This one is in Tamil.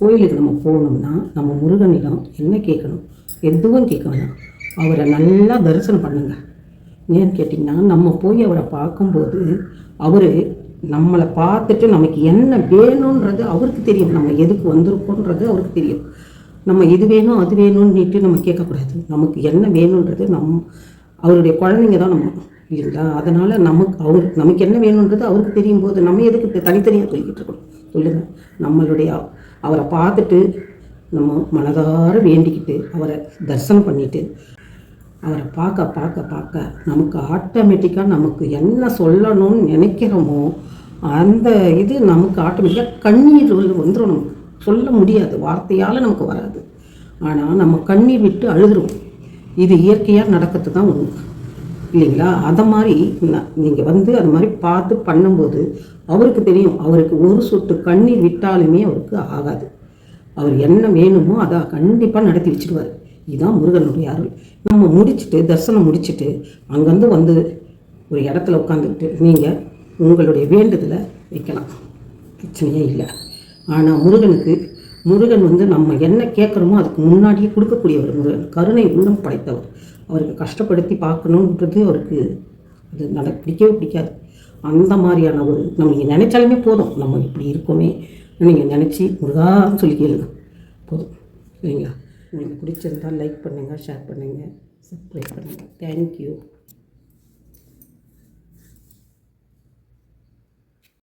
கோயிலுக்கு நம்ம போகணும்னா நம்ம முருகனிடம் என்ன கேட்கணும்? எதுவும் கேட்க வேணாம். அவரை நல்லா தரிசனம் பண்ணுங்க. ஏன்னு கேட்டிங்கன்னா நம்ம போய் அவரை பார்க்கும்போது அவர் நம்மளை பார்த்துட்டு நமக்கு என்ன வேணுன்றது அவருக்கு தெரியும். நம்ம எதுக்கு வந்திருக்கோன்றது அவருக்கு தெரியும். நம்ம இது வேணும் அது வேணும்னுட்டு நம்ம கேட்கக்கூடாது. நமக்கு என்ன வேணுன்றது நம் அவருடைய குழந்தைங்க தான் நம்ம இல்லைங்களா? அதனால் நமக்கு அவர் நமக்கு என்ன வேணுன்றது அவருக்கு தெரியும் போது நம்ம எதுக்கு தனித்தனியாக சொல்லிக்கிட்டு இருக்கணும்? சொல்லுங்கள் நம்மளுடைய அவரை பார்த்துட்டு நம்ம மனதார வேண்டிக்கிட்டு அவரை தரிசனம் பண்ணிவிட்டு அவரை பார்க்க பார்க்க பார்க்க நமக்கு ஆட்டோமேட்டிக்காக நமக்கு என்ன சொல்லணும்னு நினைக்கிறோமோ அந்த இது நமக்கு ஆட்டோமேட்டிக்காக கண்ணீர் வந்துடும் நமக்கு. சொல்ல முடியாது வார்த்தையால் நமக்கு வராது. ஆனால் நம்ம கண்ணீர் விட்டு அழுதுருவோம். இது இயற்கையாக நடக்கிறது தான் ஒன்று இல்லைங்களா? அதை மாதிரி நீங்கள் வந்து அது மாதிரி பார்த்து பண்ணும்போது அவருக்கு தெரியும். அவருக்கு ஒரு சொட்டு கண்ணீர் விட்டாலுமே அவருக்கு ஆகாது. அவர் என்ன வேணுமோ அதை கண்டிப்பாக நடத்தி வச்சிடுவார். இதுதான் முருகனுடைய அருள். நம்ம முடிச்சுட்டு தரிசனம் முடிச்சுட்டு அங்கேருந்து வந்து ஒரு இடத்துல உட்காந்துக்கிட்டு நீங்கள் உங்களுடைய வேண்டுதலை வைக்கலாம். பிரச்சனையே இல்லை. ஆனால் முருகனுக்கு முருகன் வந்து நம்ம என்ன கேட்குறோமோ அதுக்கு முன்னாடியே கொடுக்கக்கூடியவர் முருகன். கருணை உள்ளம் படைத்தவர். அவருக்கு கஷ்டப்படுத்தி பார்க்கணுன்றது அவருக்கு அது நட பிடிக்கவே பிடிக்காது. அந்த மாதிரியான ஒரு நம்ம நினைச்சாலுமே போதும். நம்ம இப்படி இருக்கோமே. நீங்கள் நினச்சி முருகான்னு சொல்லி கேளுங்க. போதும். சரிங்களா? உங்களுக்கு பிடிச்சிருந்தால் லைக் பண்ணுங்கள் ஷேர் பண்ணுங்கள் சப்ஸ்கிரைப் பண்ணுங்கள் தேங்க்யூ